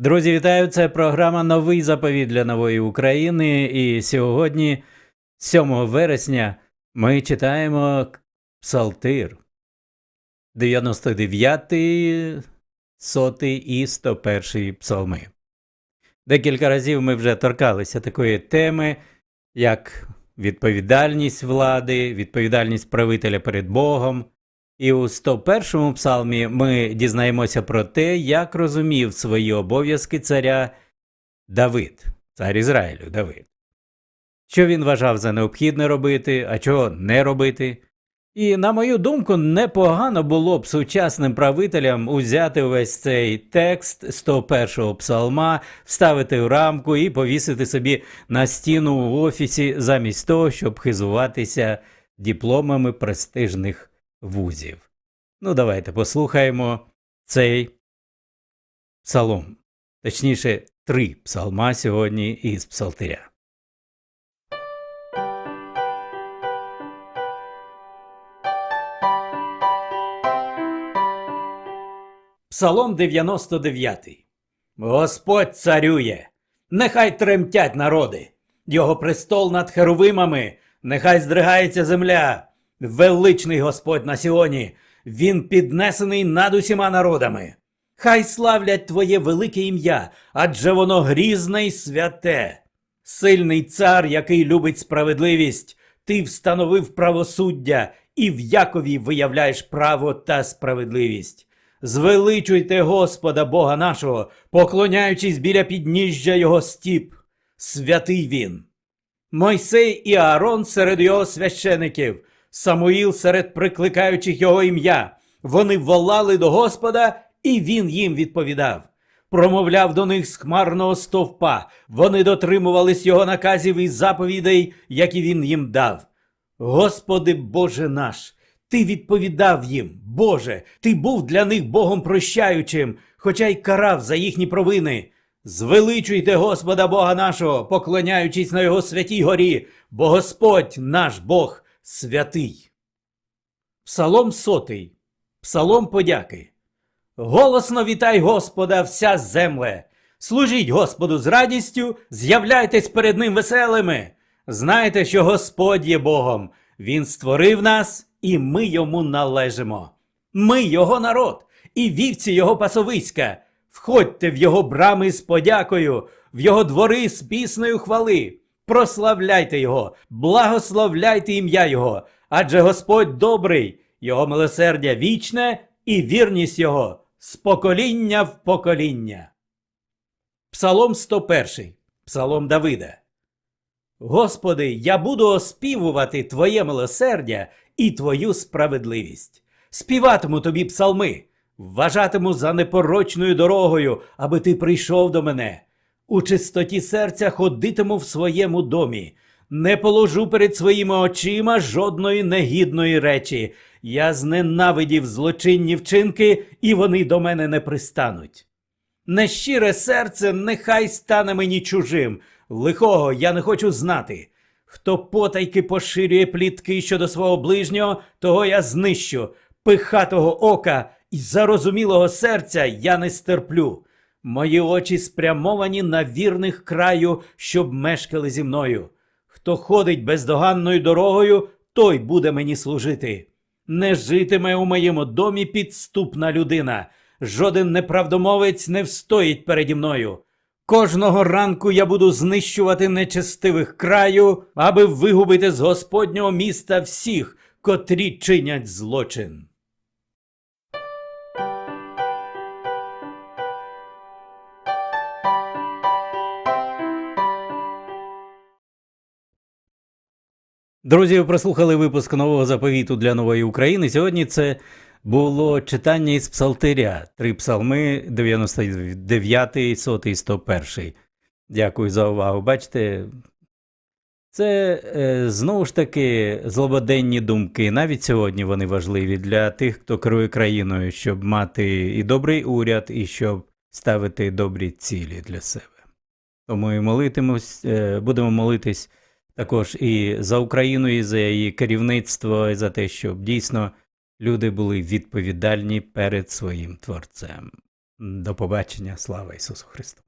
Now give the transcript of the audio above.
Друзі, вітаю! Це програма Новий заповіт для нової України. І сьогодні, 7 вересня, ми читаємо Псалтир 99, 100 і 101 псалми. Декілька разів ми вже торкалися такої теми, як відповідальність влади, відповідальність правителя перед Богом. І у 101-му псалмі ми дізнаємося про те, як розумів свої обов'язки царя Давид, цар Ізраїлю Давид. Що він вважав за необхідне робити, а чого не робити. І, на мою думку, непогано було б сучасним правителям узяти весь цей текст 101-го псалма, вставити в рамку і повісити собі на стіну в офісі замість того, щоб хизуватися дипломами престижних вузів. Ну, давайте послухаємо цей псалом, точніше, три псалма сьогодні із псалтиря. Псалом 99. Господь царює, нехай тремтять народи, його престол над херовимами, нехай здригається земля. Величний Господь на Сіоні, він піднесений над усіма народами. Хай славлять Твоє велике ім'я, адже воно грізне й святе. Сильний цар, який любить справедливість, ти встановив правосуддя і в Якові виявляєш право та справедливість. Звеличуйте Господа Бога нашого, поклоняючись біля підніжжя його стіп. Святий він. Мойсей і Аарон серед його священиків, Самуїл серед прикликаючих його ім'я. Вони волали до Господа, і він їм відповідав. Промовляв до них з хмарного стовпа, вони дотримувались його наказів і заповідей, які він їм дав. Господи Боже наш, ти відповідав їм, Боже, ти був для них Богом прощаючим, хоча й карав за їхні провини. Звеличуйте Господа Бога нашого, поклоняючись на його святій горі, бо Господь наш Бог святий. Псалом сотий. Псалом подяки. Голосно вітай Господа, вся земле. Служіть Господу з радістю, з'являйтесь перед Ним веселими. Знайте, що Господь є Богом. Він створив нас, і ми йому належимо. Ми його народ, і вівці його пасовиська. Входьте в його брами з подякою, в його двори з піснею хвали. Прославляйте його, благословляйте ім'я Його, адже Господь добрий, Його милосердя вічне і вірність Його з покоління в покоління. Псалом 101. Псалом Давида. Господи, я буду оспівувати Твоє милосердя і Твою справедливість. Співатиму тобі псалми, вважатиму за непорочною дорогою, аби ти прийшов до мене. У чистоті серця ходитиму в своєму домі, не положу перед своїми очима жодної негідної речі. Я зненавидів злочинні вчинки, і вони до мене не пристануть. Нещире серце нехай стане мені чужим, лихого я не хочу знати. Хто потайки поширює плітки щодо свого ближнього, того я знищу, пихатого ока і зарозумілого серця я не стерплю. Мої очі спрямовані на вірних краю, щоб мешкали зі мною. Хто ходить бездоганною дорогою, той буде мені служити. Не житиме у моєму домі підступна людина. Жоден неправдомовець не встоїть переді мною. Кожного ранку я буду знищувати нечестивих краю, аби вигубити з Господнього міста всіх, котрі чинять злочин. Друзі, ви прослухали випуск нового заповіту для нової України. Сьогодні це було читання із Псалтиря. Три псалми 99, 100 і 101. Дякую за увагу. Бачите, це е, знову ж таки злободенні думки. Навіть сьогодні вони важливі для тих, хто керує країною, щоб мати і добрий уряд, і щоб ставити добрі цілі для себе. Тому і молитимось, е, будемо молитись також і за Україну, і за її керівництво, і за те, щоб дійсно люди були відповідальні перед своїм творцем. До побачення, слава Ісусу Христу!